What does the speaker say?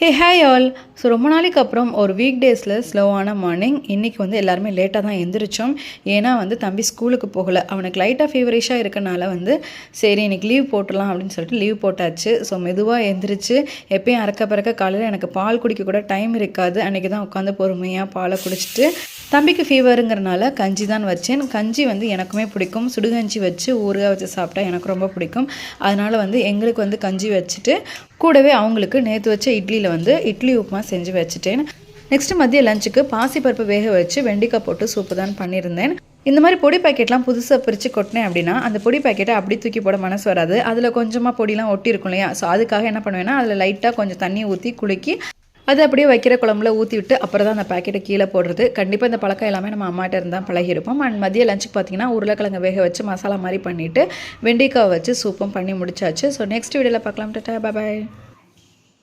Hey hi all so ரொம்ப நாளைக்கு அப்புறம் ஒரு வீக் டேஸில் ஸ்லோவான மார்னிங் இன்றைக்கி வந்து எல்லாருமே லேட்டாக தான் எழுந்திரிச்சோம் ஏன்னா வந்து தம்பி ஸ்கூலுக்கு போகலை. அவனுக்கு லைட்டாக ஃபீவரிஷாக இருக்கனால வந்து சரி இன்றைக்கி லீவ் போட்டுடலாம் அப்படின்னு சொல்லிட்டு லீவ் போட்டாச்சு. ஸோ மெதுவாக எழுந்திரிச்சு எப்பயும் அறக்க பிறக்க காலையில் எனக்கு பால் குடிக்க கூட டைம் இருக்காது. அன்றைக்கி தான் உட்காந்து பொறுமையாக பாலை குடிச்சிட்டு தம்பிக்கு ஃபீவருங்கிறனால கஞ்சி தான் வச்சேன். கஞ்சி வந்து எனக்குமே பிடிக்கும். சுடுகஞ்சி வச்சு ஊறுகாய் வச்சு சாப்பிட்டா எனக்கு ரொம்ப பிடிக்கும். அதனால் வந்து எங்களுக்கு வந்து கஞ்சி வச்சுட்டு கூடவே அவங்களுக்கு நேற்று வச்ச இட்லியில் வந்து இட்லி உப்புமா செஞ்சு வச்சுட்டேன். நெக்ஸ்ட் மதிய லஞ்சுக்கு பாசிப்பருப்பு வேக வச்சு வெண்டிக்காய் போட்டு சூப்பு தான் பண்ணியிருந்தேன். இந்த மாதிரி பொடி பாக்கெட்லாம் புதுசாக பிரித்து கொட்டினேன் அப்படின்னா அந்த பொடி பாக்கெட்டை அப்படி தூக்கி போட மனசு வராது. அதில் கொஞ்சமாக பொடிலாம் ஒட்டி இருக்கும் இல்லையா? ஸோ அதுக்காக என்ன பண்ணுவேன்னா அதில் லைட்டாக கொஞ்சம் தண்ணி ஊற்றி குலுக்கி அது அப்படியே வைக்கிற குழம்புல ஊற்றி விட்டு அப்புறம் தான் அந்த பாக்கெட்டை கீழே போடுறது. கண்டிப்பாக இந்த பழக்கம் எல்லாமே நம்ம அம்மாட்ட இருந்தால் பழகிருப்போம் அண்ட் மதிய லஞ்சுக்கு பார்த்தீங்கன்னா உருளைக்கிழங்கு வேக வச்சு மசாலா மாதிரி பண்ணிவிட்டு வெண்டிக்காய் வச்சு சூப்பும் பண்ணி முடிச்சாச்சு. ஸோ நெக்ஸ்ட் வீடியோவில் பார்க்கலாம். டாடா பாய்